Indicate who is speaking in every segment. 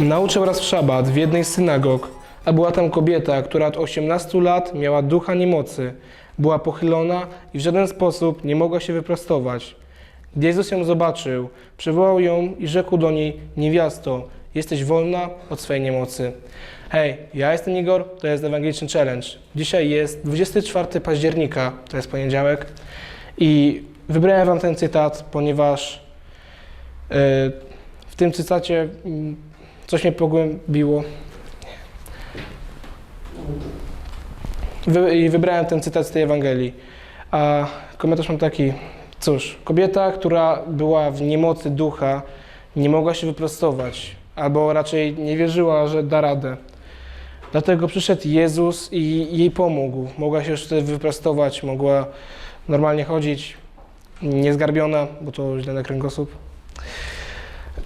Speaker 1: Nauczał raz w szabat w jednej z synagog, a była tam kobieta, która od 18 lat miała ducha niemocy. Była pochylona i w żaden sposób nie mogła się wyprostować. Gdy Jezus ją zobaczył, przywołał ją i rzekł do niej, niewiasto, jesteś wolna od swojej niemocy. Hej, ja jestem Igor, to jest Ewangeliczny Challenge. Dzisiaj jest 24 października, to jest poniedziałek i wybrałem wam ten cytat, ponieważ e, w tym cytacie mm, coś mnie pogłębiło. Wy, I wybrałem ten cytat z tej Ewangelii. A komentarz mam taki, cóż, kobieta, która była w niemocy ducha, nie mogła się wyprostować, albo raczej nie wierzyła, że da radę. Dlatego przyszedł Jezus i jej pomógł. Mogła się już wtedy wyprostować, mogła normalnie chodzić, niezgarbiona, bo to źle na kręgosłup.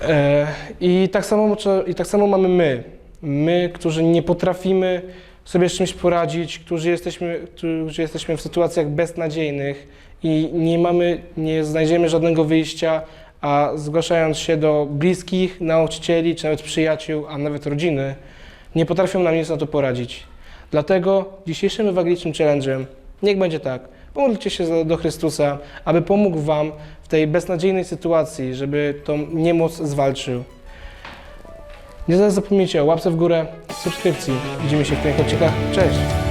Speaker 1: E, I tak, samo, I tak samo mamy my. My, którzy nie potrafimy sobie z czymś poradzić, którzy jesteśmy, którzy jesteśmy w sytuacjach beznadziejnych i nie mamy, nie znajdziemy żadnego wyjścia, a zgłaszając się do bliskich, nauczycieli, czy nawet przyjaciół, a nawet rodziny, nie potrafią nam nic na to poradzić. Dlatego dzisiejszym ewangelicznym challenge'em niech będzie tak. Pomódlcie się do Chrystusa, aby pomógł Wam w tej beznadziejnej sytuacji, żeby tą niemoc zwalczył. Nie zapomnijcie o łapce w górę, subskrypcji. Widzimy się w kolejnych odcinkach. Cześć!